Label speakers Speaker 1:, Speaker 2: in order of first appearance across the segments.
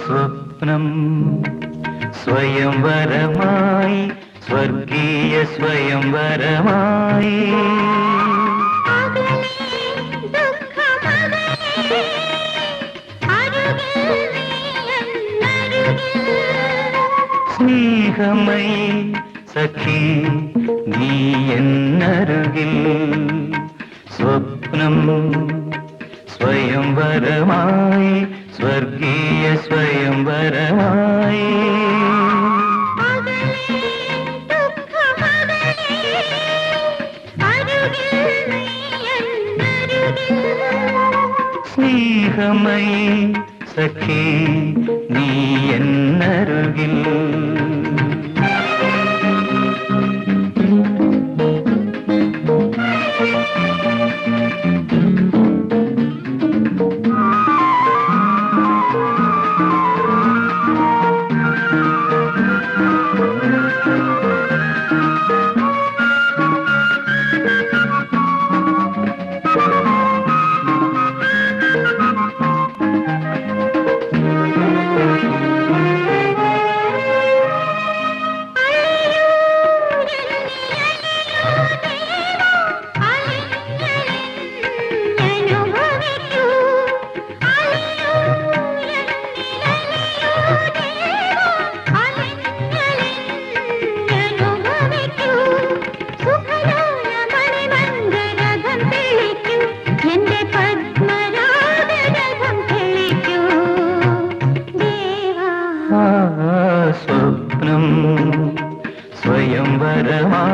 Speaker 1: സ്വപ്നം സ്വയംവരമായി സ്വർഗീയ സ്വയംവരമായി സ്നേഹമയി സഖി നീ എന്നരുകിൽ സ്വപ്നം സ്വയംവരമായി സ്വർഗീയ സ്വയംവരമായി സ്നേഹമയി സഖി നീ എന്നരുകിൽ.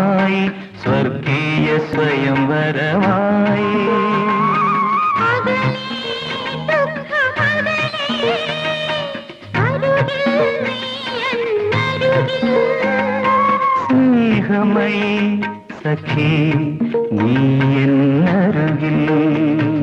Speaker 1: സ്വയംവരമായി സ്വർഗീയ സ്വയംവരമായി സ്നേഹമയി സഖി നീ എന്നരുകിൽ. ഒഴുകാമോളങ്ങളായി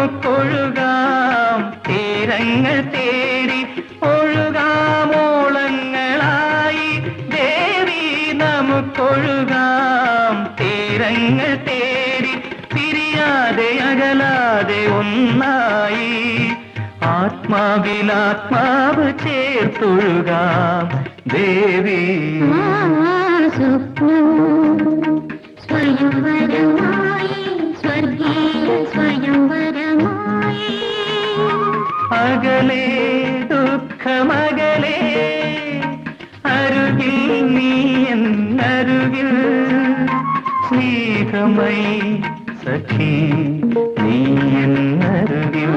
Speaker 1: നമുക്കൊഴുകാം തീരങ്ങൾ തേടി ഒഴുകാമോളങ്ങളായി ദേവി നമുക്കൊഴുകാം. തീരങ്ങൾ തേടി പിരിയാതെ അകലാതെ ഒന്നായി. ആത്മാവിലാത്മാവ് ചേർത്തൊഴുകാം. ദേവി.
Speaker 2: സ്വപ്നം സ്വയംവരമായി സ്വർഗീയ
Speaker 1: അകലെ ദുഃഖമകലെ അരുകിൽ നീ എന്നരുകിൽ സ്നേഹമൈ സഖി നീ എന്നരുകിൽ.